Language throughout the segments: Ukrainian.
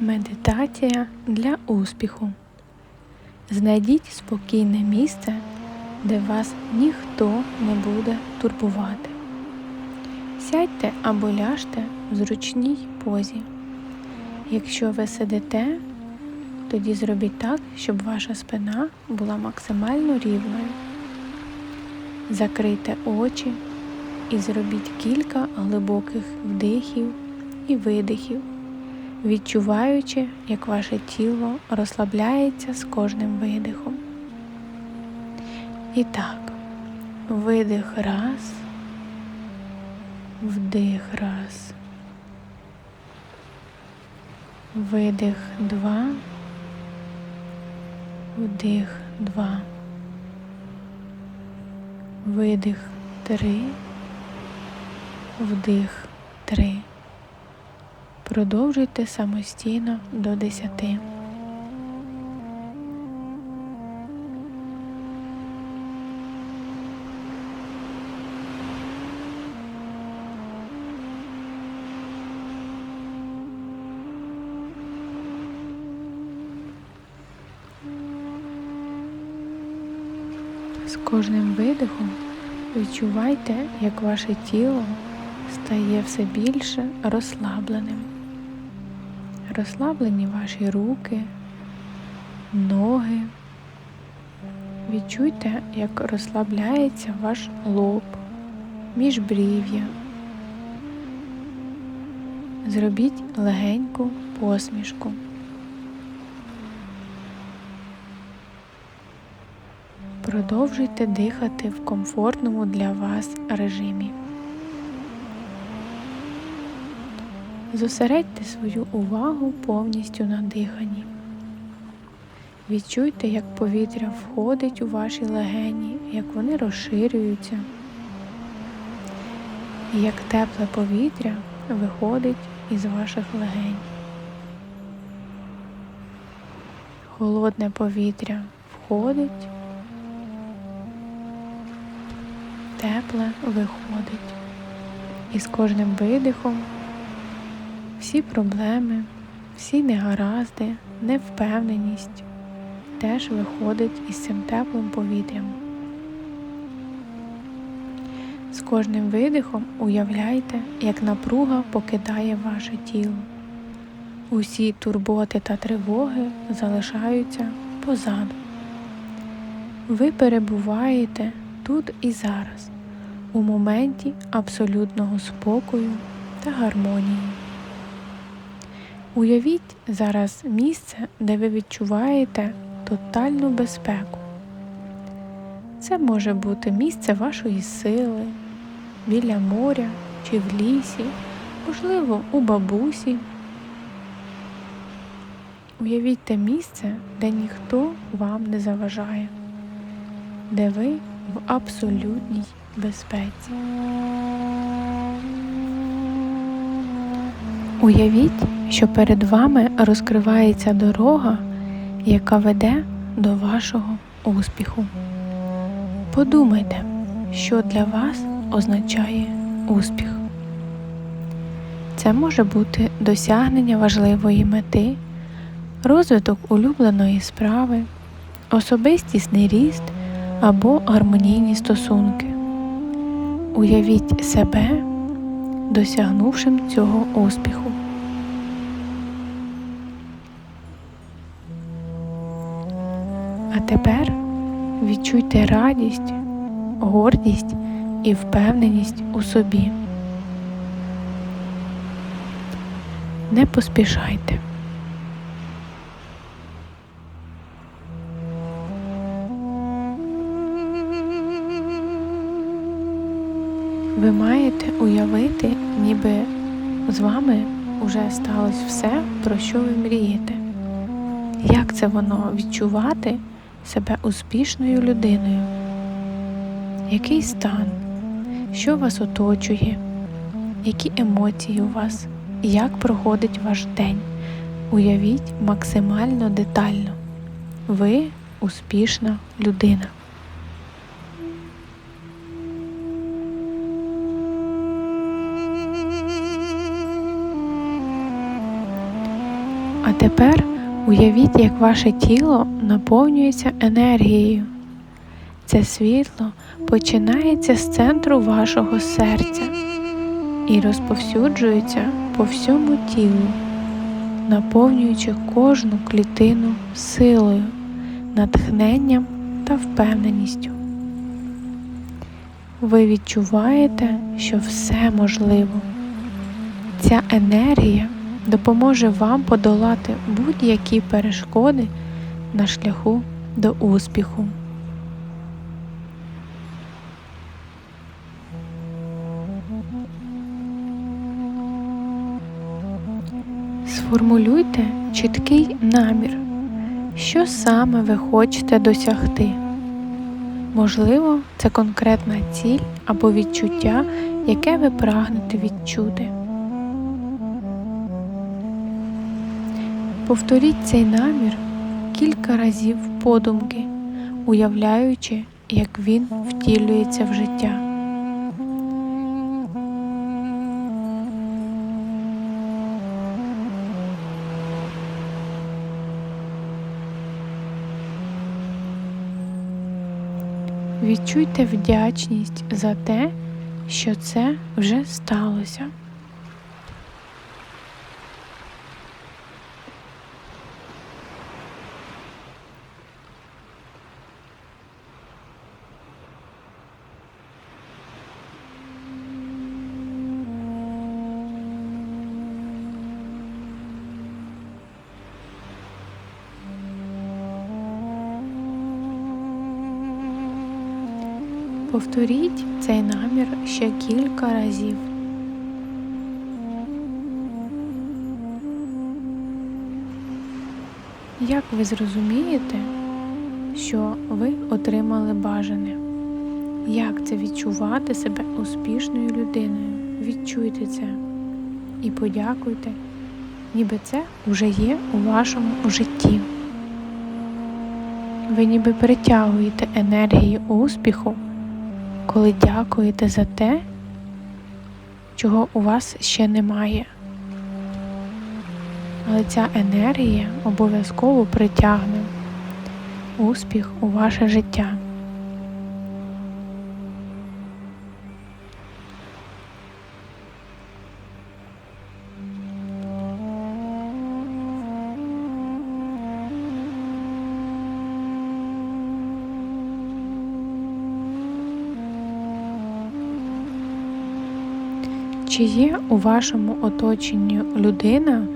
Медитація для успіху. Знайдіть спокійне місце, де вас ніхто не буде турбувати. Сядьте або ляжте в зручній позі. Якщо ви сидите, тоді зробіть так, щоб ваша спина була максимально рівною. Закрийте очі і зробіть кілька глибоких вдихів і видихів відчуваючи, як ваше тіло розслабляється з кожним видихом. І так, видих раз, вдих раз, видих два, вдих два, видих три, вдих три. Продовжуйте самостійно до 10. З кожним видихом відчувайте, як ваше тіло стає все більше розслабленим розслаблені ваші руки, ноги. Відчуйте, як розслабляється ваш лоб, міжбрів'я. Зробіть легеньку посмішку. Продовжуйте дихати в комфортному для вас режимі. Зосередьте свою увагу повністю на диханні. Відчуйте, як повітря входить у ваші легені, як вони розширюються, і як тепле повітря виходить із ваших легень. Холодне повітря входить, тепле виходить. І з кожним видихом всі проблеми, всі негаразди, невпевненість теж виходить із цим теплим повітрям. З кожним видихом уявляйте, як напруга покидає ваше тіло. Усі турботи та тривоги залишаються позаду. Ви перебуваєте тут і зараз, у моменті абсолютного спокою та гармонії. Уявіть зараз місце, де ви відчуваєте тотальну безпеку. Це може бути місце вашої сили, біля моря чи в лісі, можливо, у бабусі. Уявіть те місце, де ніхто вам не заважає, де ви в абсолютній безпеці. Уявіть, що перед вами розкривається дорога, яка веде до вашого успіху. Подумайте, що для вас означає успіх. Це може бути досягнення важливої мети, розвиток улюбленої справи, особистісний ріст або гармонійні стосунки. Уявіть себе, досягнувшим цього успіху. А тепер відчуйте радість, гордість і впевненість у собі. Не поспішайте. Ви маєте уявити, ніби з вами вже сталося все, про що ви мрієте. Як це воно відчувати себе успішною людиною? Який стан? Що вас оточує? Які емоції у вас? Як проходить ваш день? Уявіть максимально детально. Ви успішна людина. Тепер уявіть, як ваше тіло наповнюється енергією. Це світло починається з центру вашого серця і розповсюджується по всьому тілу, наповнюючи кожну клітину силою, натхненням та впевненістю. Ви відчуваєте, що все можливо. Ця енергія допоможе вам подолати будь-які перешкоди на шляху до успіху. Сформулюйте чіткий намір, що саме ви хочете досягти. Можливо, це конкретна ціль або відчуття, яке ви прагнете відчути. Повторіть цей намір кілька разів подумки, уявляючи, як він втілюється в життя. Відчуйте вдячність за те, що це вже сталося. Повторіть цей намір ще кілька разів. Як ви зрозумієте, що ви отримали бажане? Як це відчувати себе успішною людиною? Відчуйте це і подякуйте, ніби це вже є у вашому житті. Ви ніби притягуєте енергію успіху коли дякуєте за те, чого у вас ще немає. Але ця енергія обов'язково притягне успіх у ваше життя. Чи є у вашому оточенні людина,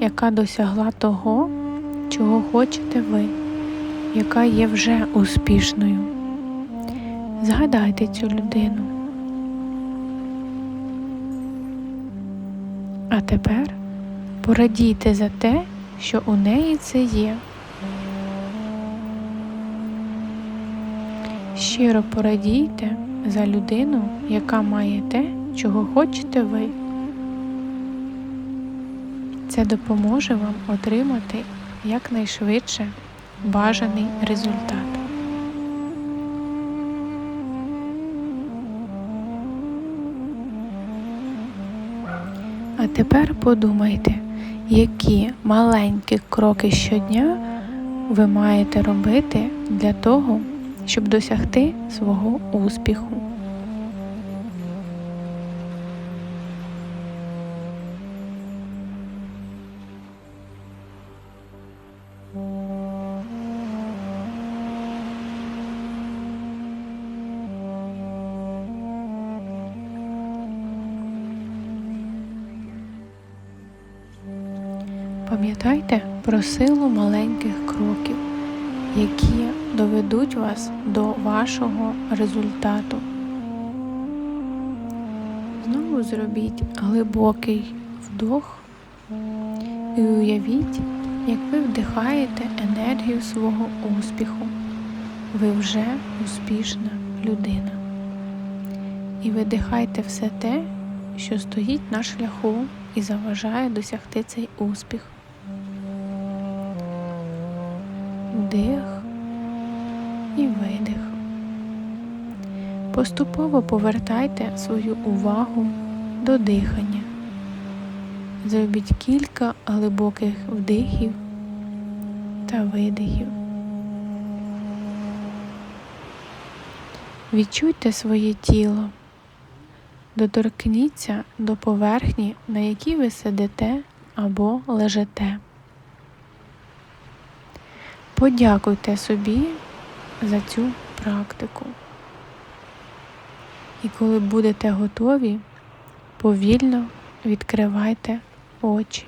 яка досягла того, чого хочете ви, яка є вже успішною? Згадайте цю людину. А тепер порадійте за те, що у неї це є. Щиро порадійте за людину, яка має те чого хочете ви. Це допоможе вам отримати якнайшвидше бажаний результат. А тепер подумайте, які маленькі кроки щодня ви маєте робити для того, щоб досягти свого успіху. Пам'ятайте про силу маленьких кроків, які доведуть вас до вашого результату. Знову зробіть глибокий вдох і уявіть, як ви вдихаєте енергію свого успіху. Ви вже успішна людина. І видихайте все те, що стоїть на шляху і заважає досягти цей успіх. Вдих і видих. Поступово повертайте свою увагу до дихання. Зробіть кілька глибоких вдихів та видихів. Відчуйте своє тіло. Доторкніться до поверхні, на якій ви сидите або лежите. Подякуйте собі за цю практику. І коли будете готові, повільно відкривайте очі.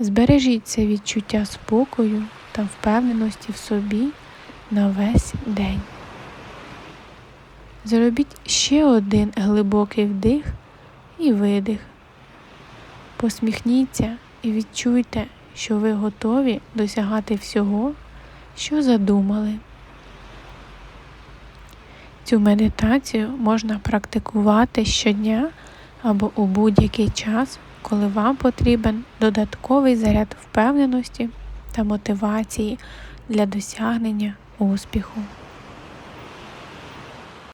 Збережіть це відчуття спокою та впевненості в собі на весь день. Зробіть ще один глибокий вдих і видих. Посміхніться і відчуйте, що ви готові досягати всього, що задумали. Цю медитацію можна практикувати щодня або у будь-який час, коли вам потрібен додатковий заряд впевненості та мотивації для досягнення успіху.